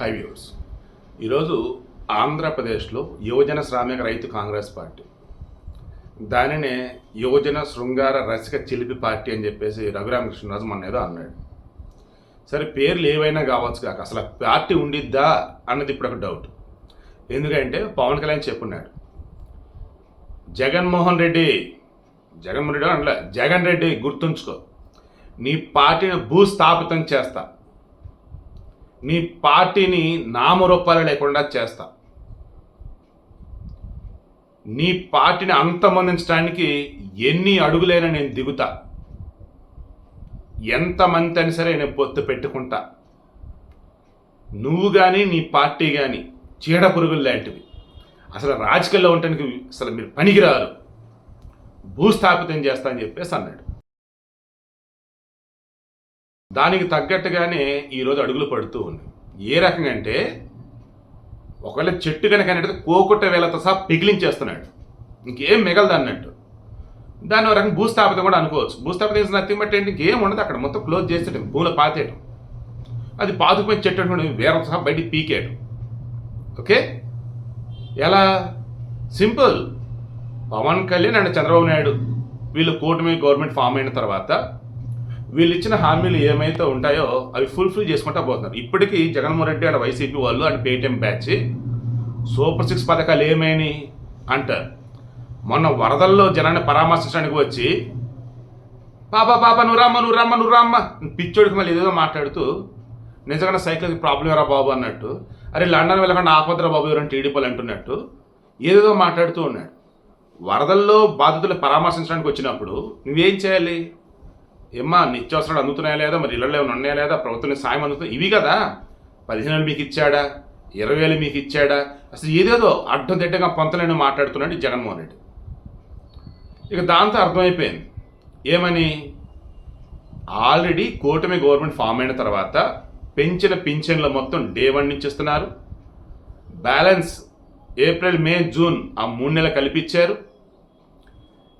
High viewers ఈరోజు ఆంధ్రప్రదేశ్లో యువజన శ్రామిక రైతు కాంగ్రెస్ పార్టీ. దానినే యువజన శృంగార రసిక చిలిపి పార్టీ అని చెప్పేసి రఘురామకృష్ణరాజు మొన్న ఏదో అన్నాడు. సరే పేర్లు ఏవైనా కావచ్చు కాక అసలు పార్టీ ఉండిద్దా అన్నది ఇప్పుడు ఒక డౌట్ ఎందుకంటే పవన్ కళ్యాణ్ చెప్పున్నాడు. జగన్మోహన్ రెడ్డి జగన్మోహన్ రెడ్డి అనలే జగన్ రెడ్డి గుర్తుంచుకో నీ పార్టీని భూస్థాపితం చేస్తా. నీ పార్టీని నామరూపాలు లేకుండా చేస్తా. నీ పార్టీని అంతమొందించడానికి ఎన్ని అడుగులైనా నేను దిగుతా. ఎంతమంది అని సరే నేను పొత్తు పెట్టుకుంటా. నువ్వు కానీ నీ పార్టీ కానీ చీడ పురుగులు లాంటివి. అసలు రాజకీయాల్లో ఉండటానికి అసలు మీరు పనికిరారు. భూస్థాపితం చేస్తా అని చెప్పేసి అన్నాడు. దానికి తగ్గట్టుగానే ఈరోజు అడుగులు పడుతూ ఉన్నాయి. ఏ రకంగా అంటే ఒకవేళ చెట్టు కనుక అనేది కోకుట్ట వేలతో సహా పిగిలించేస్తున్నాడు. ఇంకేం మిగలదు అన్నట్టు. దాని ఒక రకంగా భూస్థాపితం కూడా అనుకోవచ్చు. భూస్థాపితం చేసిన నథింగ్ బట్ ఏంటి? ఇంకేం ఉండదు. అక్కడ మొత్తం క్లోజ్ చేసేయడం భూమిలో పాతేయడం అది పాతుకుపోయిన చెట్టు అనుకోండి వేరే సహా బయటికి పీకేయడం ఓకే? ఎలా? సింపుల్. పవన్ కళ్యాణ్ అండ్ చంద్రబాబు నాయుడు వీళ్ళు కూటమి గవర్నమెంట్ ఫామ్ అయిన తర్వాత వీళ్ళు ఇచ్చిన హామీలు ఏమైతే ఉంటాయో అవి ఫుల్ఫిల్ చేసుకుంటా పోతున్నారు. ఇప్పటికీ జగన్మోహన్ రెడ్డి అండ్ వైసీపీ వాళ్ళు and Paytm batch super six పథకాలు ఏమైనాయి అంటారు. మొన్న వరదల్లో జనాన్ని పరామర్శించడానికి వచ్చి పాప పాప నువ్వమ్మ నువ్వమ్మ నువ్వమ్మ పిచ్చోడికి మళ్ళీ ఏదో మాట్లాడుతూ నిజంగా సైకిల్కి ప్రాబ్లం ఎరా బాబు అన్నట్టు అరే లండన్ వెళ్ళకుండా ఆపద్ర బాబు ఎవరైనా టీడీపీలు అంటున్నట్టు ఏదేదో మాట్లాడుతూ ఉన్నాడు. వరదల్లో బాధితులు పరామర్శించడానికి వచ్చినప్పుడు నువ్వేం చేయాలి? ఏమ్మా నిత్యావసరాలు అందుతున్నాయా లేదా? మరి ఇళ్ళలో ఏమైనా ఉన్నాయా లేదా? ప్రభుత్వం సాయం అందుతుంది ఇవి కదా. పదిహేను వేలు మీకు ఇచ్చాడా? ఇరవై వేలు మీకు ఇచ్చాడా? అసలు ఏదేదో అడ్డం తిట్టగా పొంతలేని మాట్లాడుతున్నాడు జగన్మోహన్ రెడ్డి. ఇక దాంతో అర్థమైపోయింది. ఏమని? ఆల్రెడీ కూటమి గవర్నమెంట్ ఫామ్ అయిన తర్వాత పెంచిన పింఛన్ల మొత్తం డే వన్ నుంచి ఇస్తున్నారు. బ్యాలెన్స్ ఏప్రిల్ మే జూన్ ఆ మూడు నెలలు కల్పించారు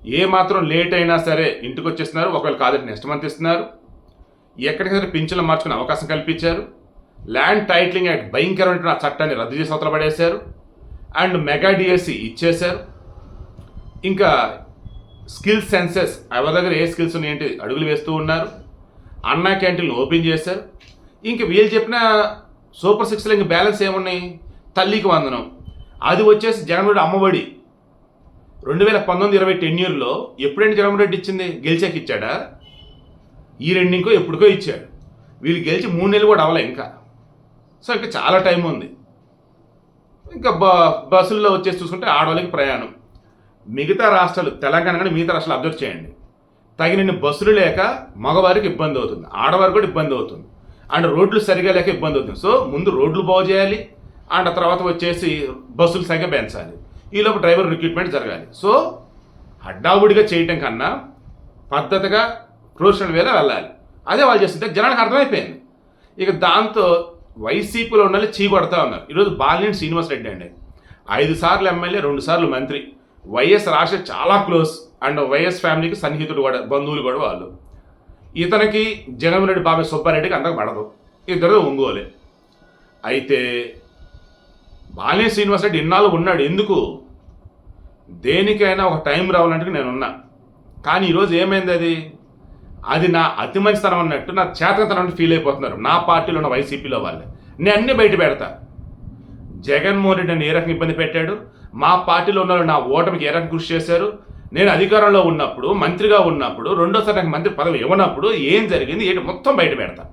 ఏ మాత్రం లేట్ అయినా సరే ఇంటికి వచ్చేస్తున్నారు ఒకవేళ కాదంటే నెక్స్ట్ మంత్ ఇస్తున్నారు. ఎక్కడికైనా పింఛన్లు మార్చుకునే అవకాశం కల్పించారు. ల్యాండ్ టైటిలింగ్ యాక్ట్ భయంకరమైన ఆ చట్టాన్ని రద్దు చేసి అవతల పడేశారు. అండ్ మెగా డిఎస్సి ఇచ్చేశారు. ఇంకా స్కిల్ సెన్సెస్ ఎవరి దగ్గర ఏ స్కిల్స్ ఉన్నాయంటే అడుగులు వేస్తూ ఉన్నారు. అన్నా క్యాంటీన్లు ఓపెన్ చేశారు. ఇంక వీళ్ళు చెప్పిన సూపర్ సిక్స్లో ఇంక బ్యాలెన్స్ ఏమున్నాయి? తల్లికి వందనం. అది వచ్చేసి జగన్ అమ్మఒడి రెండు వేల పంతొమ్మిది ఇరవై టెన్యూర్లో ఎప్పుడైనా జగన్మోహన్ ఇచ్చింది గెలిచాక ఇచ్చాడా? ఈ రెండింకో ఎప్పుడుకో ఇచ్చాడు. వీళ్ళు గెలిచి మూడు నెలలు కూడా అవ్వలే ఇంకా. సో ఇంకా చాలా టైం ఉంది. ఇంకా బ బస్సుల్లో వచ్చేసి చూసుకుంటే ఆడవాళ్ళకి ప్రయాణం. మిగతా రాష్ట్రాలు తెలంగాణ కానీ మిగతా రాష్ట్రాలు అబ్జర్వ్ చేయండి. తగినన్ని బస్సులు లేక మగవారికి ఇబ్బంది అవుతుంది. ఆడవారికి కూడా ఇబ్బంది అవుతుంది. అండ్ రోడ్లు సరిగా లేక ఇబ్బంది అవుతుంది. సో ముందు రోడ్లు బాగు చేయాలి. అండ్ ఆ తర్వాత వచ్చేసి బస్సుల సంఖ్య పెంచాలి. ఈలోపు డ్రైవర్ రిక్రూట్మెంట్ జరగాలి. సో హడ్డావుడిగా చేయటం కన్నా పద్ధతిగా ప్రొఫెషనల్ వేలో వెళ్ళాలి. అదే వాళ్ళు చేస్తుంటే జనానికి అర్థమైపోయింది. ఇక దాంతో వైసీపీలో ఉండాలి చీకొడతా ఉన్నారు. ఈరోజు బాలినేని శ్రీనివాస్ రెడ్డి అండి. ఐదు సార్లు ఎమ్మెల్యే రెండు సార్లు మంత్రి. వైఎస్ రాష్ట్ర చాలా క్లోజ్. అండ్ వైఎస్ ఫ్యామిలీకి సన్నిహితుడు కూడా బంధువులు కూడా వాళ్ళు. ఇతనికి జగన్మోహన్ రెడ్డి బాబాయ్ సుబ్బారెడ్డికి అంతకు పడదు. ఇద్దరు ఒంగోలే. అయితే బాలినేని శ్రీనివాస్ రెడ్డి ఇన్నాళ్ళు ఉన్నాడు. ఎందుకు? దేనికైనా ఒక టైం రావాలంటే నేను ఉన్నా కానీ ఈరోజు ఏమైంది అది? అది నా అతి మంచితనం అన్నట్టు నా చేతనతనం అంటే ఫీల్ అయిపోతున్నారు. నా పార్టీలో ఉన్న వైసీపీలో వాళ్ళే. నేను అన్ని బయట పెడతా. జగన్మోహన్ రెడ్డి నన్ను ఏ రకంగా ఇబ్బంది పెట్టాడు? మా పార్టీలో ఉన్న వాళ్ళు నా ఓటమికి ఏ రకంగా కృషి చేశారు? నేను అధికారంలో ఉన్నప్పుడు మంత్రిగా ఉన్నప్పుడు రెండోసారి నాకు మంత్రి పదవి ఇవ్వనప్పుడు ఏం జరిగింది? ఏంటి? మొత్తం బయట పెడతా.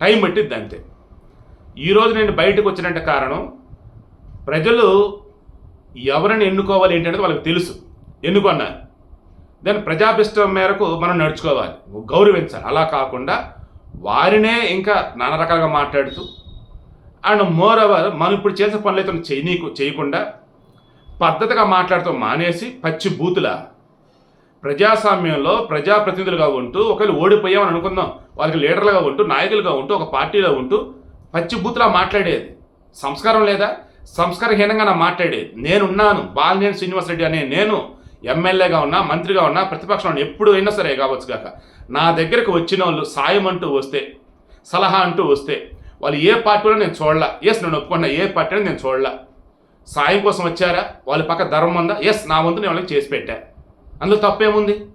టైం పట్టిద్ది అంతే. ఈరోజు నేను బయటకు వచ్చినంటే కారణం ప్రజలు ఎవరిని ఎన్నుకోవాలి ఏంటనేది వాళ్ళకి తెలుసు. ఎన్నుకున్నారు దాని ప్రజాభిష్టం మేరకు మనం నడుచుకోవాలి. గౌరవించాలి. అలా కాకుండా వారినే ఇంకా నానా రకాలుగా మాట్లాడుతూ అండ్ మోర్ ఓవర్ మనం ఇప్పుడు చేసే పనులైతే చేయనీ చేయకుండా పద్ధతిగా మాట్లాడుతూ మానేసి పచ్చి బూతుల ప్రజాస్వామ్యంలో ప్రజాప్రతినిధులుగా ఉంటూ ఒకవేళ ఓడిపోయామని అనుకుందాం. వాళ్ళకి లీడర్లుగా ఉంటూ నాయకులుగా ఉంటూ ఒక పార్టీలో ఉంటూ పచ్చి బూతులా మాట్లాడేది. సంస్కారం లేదా? సంస్కారహీనంగా నా మాట్లాడేది నేనున్నాను. బాలినేని శ్రీనివాసరెడ్డి అనే నేను ఎమ్మెల్యేగా ఉన్నా మంత్రిగా ఉన్నా ప్రతిపక్షం ఎప్పుడు అయినా సరే కావచ్చు కాక. నా దగ్గరకు వచ్చిన వాళ్ళు సాయం అంటూ వస్తే సలహా అంటూ వస్తే వాళ్ళు ఏ పార్టీలో నేను చూడలా. ఎస్ నేను ఒప్పుకున్నా ఏ పార్టీలో నేను చూడలా. సాయం కోసం వచ్చారా? వాళ్ళ పక్క ధర్మం ఉందా? ఎస్ నా వంతు నేను వాళ్ళకి చేసి పెట్టా. అందులో తప్పేముంది?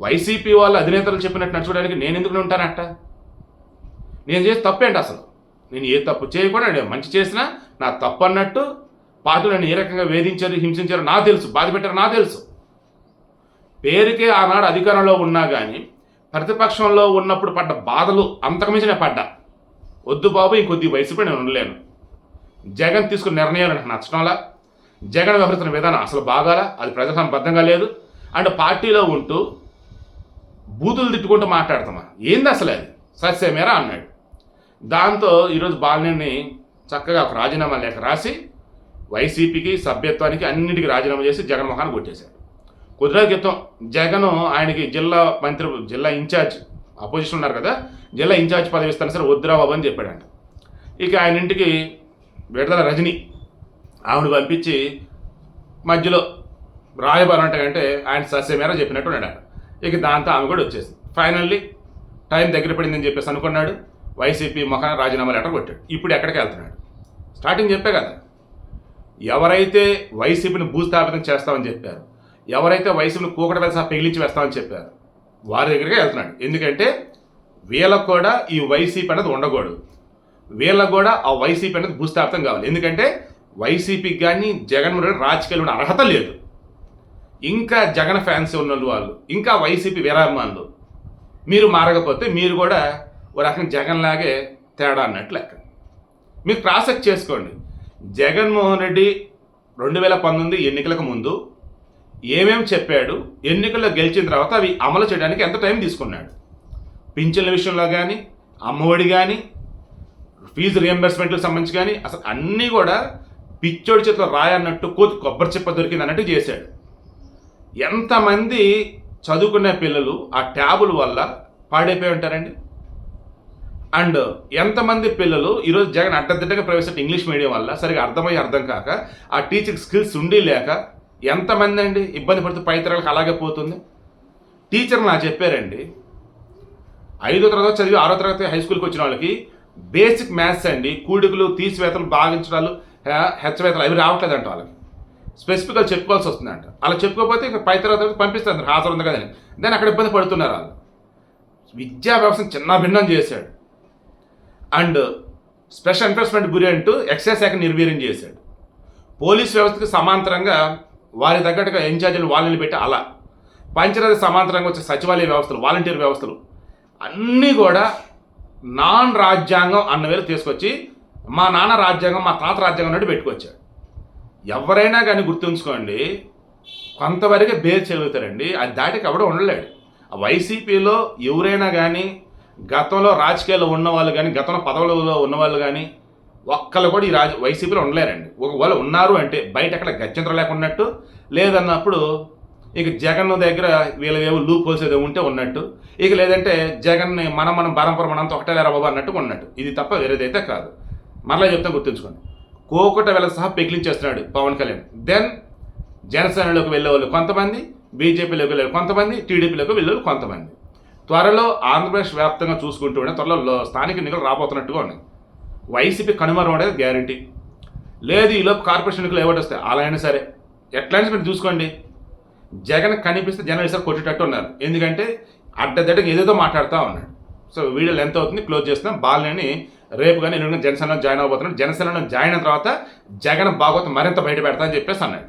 వైసీపీ వాళ్ళ అధినేతలు చెప్పినట్టు నడుచుకోవడానికి నేను ఎందుకు ఉంటానట? నేను చేసి తప్పేంటి అసలు? నేను ఏ తప్పు చేయకుండా నేను మంచి చేసినా నా తప్పు అన్నట్టు పార్టీలు నన్ను ఏ రకంగా వేధించారు హింసించారు నాకు తెలుసు బాధ పెట్టారు నాకు తెలుసు. పేరుకే ఆనాడు అధికారంలో ఉన్నా కానీ ప్రతిపక్షంలో ఉన్నప్పుడు పడ్డ బాధలు అంతకుమించి నేను పడ్డా. వద్దు బాబు ఇంకొద్ది వయసుపై నేను ఉండలేను. జగన్ తీసుకున్న నిర్ణయాలు నాకు నచ్చడంలా జగన్ వ్యవహరిస్తున్న విధానం అసలు బాగాలా? అది ప్రజాసంబద్ధంగా లేదు. అండ్ పార్టీలో ఉంటూ బూతులు తిట్టుకుంటూ మాట్లాడతామా? ఏంది అసలు అది? సస్యమేరా అన్నాడు. దాంతో ఈరోజు బాలినేని చక్కగా ఒక రాజీనామా లేఖ రాసి వైసీపీకి సభ్యత్వానికి అన్నింటికి రాజీనామా చేసి జగన్మోహన్ కొట్టేశాడు. కొద్ది క్రితం జగన్ ఆయనకి జిల్లా మంత్రి జిల్లా ఇన్ఛార్జ్ అపోజిషన్ ఉన్నారు కదా జిల్లా ఇన్ఛార్జ్ పదవి ఇస్తాను సరే వద్దురా బాబు అని చెప్పాడంట. ఇక ఆయన ఇంటికి విడుదల రజని ఆవిడ పంపించి మధ్యలో రాయబారం అంటే ఆయన సస్యమేర చెప్పినట్టు ఉన్నాడు ఇక దాంతో ఆమె కూడా వచ్చేసింది. ఫైనల్లీ టైం దగ్గర పడిందని చెప్పేసి అనుకున్నాడు. వైసీపీ మొఖాన రాజీనామా లెటర్ కొట్టాడు. ఇప్పుడు ఎక్కడికి వెళ్తున్నాడు? స్టార్టింగ్ చెప్పే కదా. ఎవరైతే వైసీపీని భూస్థాపితం చేస్తామని చెప్పారు ఎవరైతే వైసీపీని కూకట వెలసా పెగిలించి వేస్తామని చెప్పారు వారి దగ్గరికి వెళ్తున్నాడు. ఎందుకంటే వీళ్ళకు కూడా ఈ వైసీపీ అనేది ఉండకూడదు. వీళ్ళకు కూడా ఆ వైసీపీ అనేది భూస్థాపితం కావాలి. ఎందుకంటే వైసీపీకి కానీ జగన్మోహన్ రెడ్డి రాజకీయాలు ఉండే అర్హత లేదు. ఇంకా జగన్ ఫ్యాన్స్ ఉన్న వాళ్ళు ఇంకా వైసీపీ వీరాభిమానులు మీరు మారకపోతే మీరు కూడా ఒక రకంగా జగన్ లాగే తేడా అన్నట్లు లెక్క. మీరు ప్రాసెస్ చేసుకోండి. జగన్మోహన్ రెడ్డి రెండు వేల పంతొమ్మిది ఎన్నికలకు ముందు ఏమేమి చెప్పాడు ఎన్నికల్లో గెలిచిన తర్వాత అవి అమలు చేయడానికి ఎంత టైం తీసుకున్నాడు? పింఛన్ల విషయంలో కానీ అమ్మఒడి కానీ ఫీజు రియంబర్స్మెంట్కి సంబంధించి కానీ అసలు అన్నీ కూడా పిచ్చోడి చేతిలో రాయన్నట్టు కోతి కొబ్బరి చెప్ప దొరికింది అన్నట్టు చేశాడు. ఎంతమంది చదువుకునే పిల్లలు ఆ ట్యాబుల వల్ల పాడైపోయి ఉంటారండి? అండ్ ఎంతమంది పిల్లలు ఈరోజు జగన్ అడ్డదిడ్డగా ప్రవేశపెట్టి ఇంగ్లీష్ మీడియం వల్ల సరిగా అర్థమయ్యి అర్థం కాక ఆ టీచింగ్ స్కిల్స్ ఉండి లేక ఎంతమంది అండి ఇబ్బంది పడుతూ పైతరాలకు అలాగే పోతుంది? టీచర్ నా చెప్పారండి ఐదో తరగతి చదివి ఆరో తరగతి హై స్కూల్కి వచ్చిన వాళ్ళకి బేసిక్ మ్యాథ్స్ అండి కూడికలు తీసివేతలు భాగించడాలు హెచ్చవేతలు అవి రావట్లేదంట వాళ్ళకి. స్పెసిఫిక్గా చెప్పుకోవాల్సి వస్తుందంట. అలా చెప్పుకోకపోతే ఇంకా పై తరగతి పంపిస్తారు హాజరు ఉంది కదని దాన్ని అక్కడ ఇబ్బంది పడుతున్నారు వాళ్ళు. విద్యా వ్యవస్థను చిన్న భిన్నం చేశాడు. అండ్ స్పెషల్ ఎన్ఫోర్స్మెంట్ గురి అంటూ ఎక్సైజ్ శాఖ నిర్వీర్యం చేశాడు. పోలీస్ వ్యవస్థకి సమాంతరంగా వారి తగ్గట్టుగా ఇన్ఛార్జీలు వాళ్ళని పెట్టి అలా పంచాయతీ సమాంతరంగా వచ్చే సచివాలయ వ్యవస్థలు వాలంటీర్ వ్యవస్థలు అన్నీ కూడా నాన్ రాజ్యాంగం అన్న వేలు తీసుకొచ్చి మా నాన్న రాజ్యాంగం మా తాత రాజ్యాంగం అన్నట్టు పెట్టుకొచ్చాడు. ఎవరైనా కానీ గుర్తుంచుకోండి కొంతవరకే బేర్ చేయగలుగుతారండి అది దాటికి ఎవడో ఉండలేడు. ఆ వైసీపీలో ఎవరైనా కానీ గతంలో రాజకీయాల్లో ఉన్న వాళ్ళు కానీ గతంలో పదవులలో ఉన్న వాళ్ళు కానీ ఒక్కళ్ళు కూడా ఈ రాజ వైసీపీలో ఉండలేరండి. ఒకవేళ ఉన్నారు అంటే బయట ఎక్కడ గత్యంతరం లేకున్నట్టు లేదన్నప్పుడు ఇక జగన్ దగ్గర వీళ్ళ లూప్ పోసేది ఉంటే ఉన్నట్టు ఇక లేదంటే జగన్ని మనం మనం పరంపర మనంతా ఒకటే లేరా బాబు అన్నట్టు ఉన్నట్టు. ఇది తప్ప వేరేదైతే కాదు. మరలా చెప్తాను గుర్తుంచుకోండి. కోకట వేళ సహా పెకిలించేస్తున్నాడు పవన్ కళ్యాణ్. దెన్ జనసేనలోకి వెళ్ళే వాళ్ళు కొంతమంది బీజేపీలోకి వెళ్ళే కొంతమంది టీడీపీలోకి వెళ్ళే వాళ్ళు కొంతమంది. త్వరలో ఆంధ్రప్రదేశ్ వ్యాప్తంగా చూసుకుంటూ ఉండే త్వరలో స్థానిక ఎన్నికలు రాబోతున్నట్టుగా ఉన్నాయి. వైసీపీ కనుమరం అనేది గ్యారంటీ లేదు ఈలోపు కార్పొరేషన్ ఎన్నికలు ఎవరు వస్తాయి అలా అయినా సరే ఎట్లయినా మీరు చూసుకోండి. జగన్ కనిపిస్తే జనం కొట్టేటట్టు ఉన్నారు. ఎందుకంటే అడ్డదడ్డగా ఏదేదో మాట్లాడుతూ ఉన్నాడు. సో వీడియో లెంత్ అవుతుంది క్లోజ్ చేస్తున్నాం. బాలని రేపు కానీ ఎల్లుండి జనసేనలో జాయిన్ అవబోతున్నాడు జనసేనలో జాయిన్ అయిన తర్వాత జగన్ భాగవతం మరింత బయట పెడతా అని చెప్పేసి అన్నాడు.